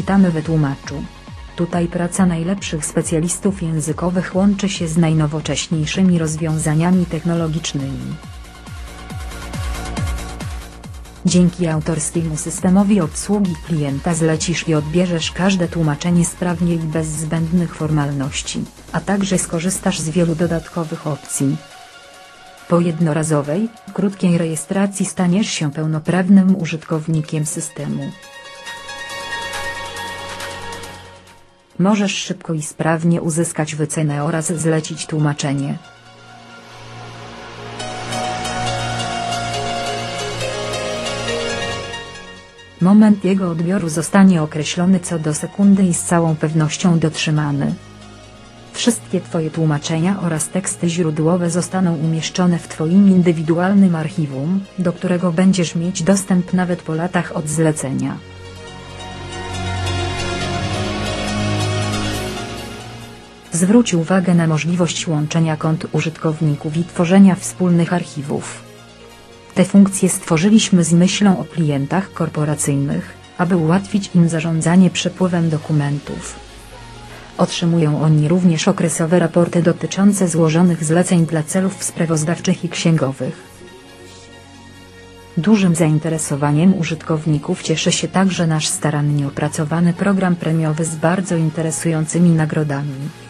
Witamy w tłumaczu. Tutaj praca najlepszych specjalistów językowych łączy się z najnowocześniejszymi rozwiązaniami technologicznymi. Dzięki autorskiemu systemowi obsługi klienta zlecisz i odbierzesz każde tłumaczenie sprawnie i bez zbędnych formalności, a także skorzystasz z wielu dodatkowych opcji. Po jednorazowej, krótkiej rejestracji staniesz się pełnoprawnym użytkownikiem systemu. Możesz szybko i sprawnie uzyskać wycenę oraz zlecić tłumaczenie. Moment jego odbioru zostanie określony co do sekundy i z całą pewnością dotrzymany. Wszystkie Twoje tłumaczenia oraz teksty źródłowe zostaną umieszczone w Twoim indywidualnym archiwum, do którego będziesz mieć dostęp nawet po latach od zlecenia. Zwróć uwagę na możliwość łączenia kont użytkowników i tworzenia wspólnych archiwów. Te funkcje stworzyliśmy z myślą o klientach korporacyjnych, aby ułatwić im zarządzanie przepływem dokumentów. Otrzymują oni również okresowe raporty dotyczące złożonych zleceń dla celów sprawozdawczych i księgowych. Dużym zainteresowaniem użytkowników cieszy się także nasz starannie opracowany program premiowy z bardzo interesującymi nagrodami.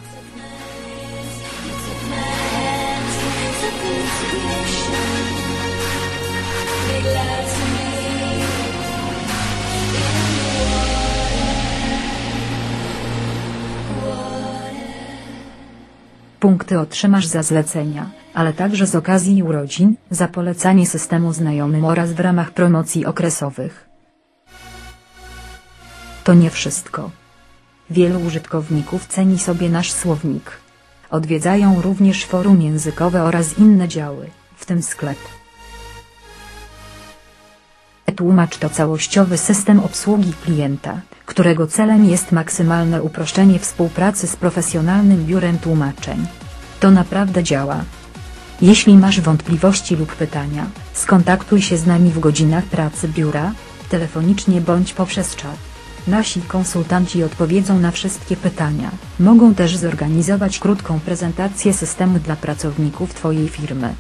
Punkty otrzymasz za zlecenia, ale także z okazji urodzin, za polecanie systemu znajomym oraz w ramach promocji okresowych. To nie wszystko. Wielu użytkowników ceni sobie nasz słownik. Odwiedzają również forum językowe oraz inne działy, w tym sklep. E-tłumacz to całościowy system obsługi klienta, którego celem jest maksymalne uproszczenie współpracy z profesjonalnym biurem tłumaczeń. To naprawdę działa. Jeśli masz wątpliwości lub pytania, skontaktuj się z nami w godzinach pracy biura, telefonicznie bądź poprzez czat. Nasi konsultanci odpowiedzą na wszystkie pytania, mogą też zorganizować krótką prezentację systemu dla pracowników Twojej firmy.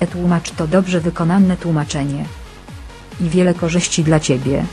E-tłumacz to dobrze wykonane tłumaczenie. I wiele korzyści dla Ciebie.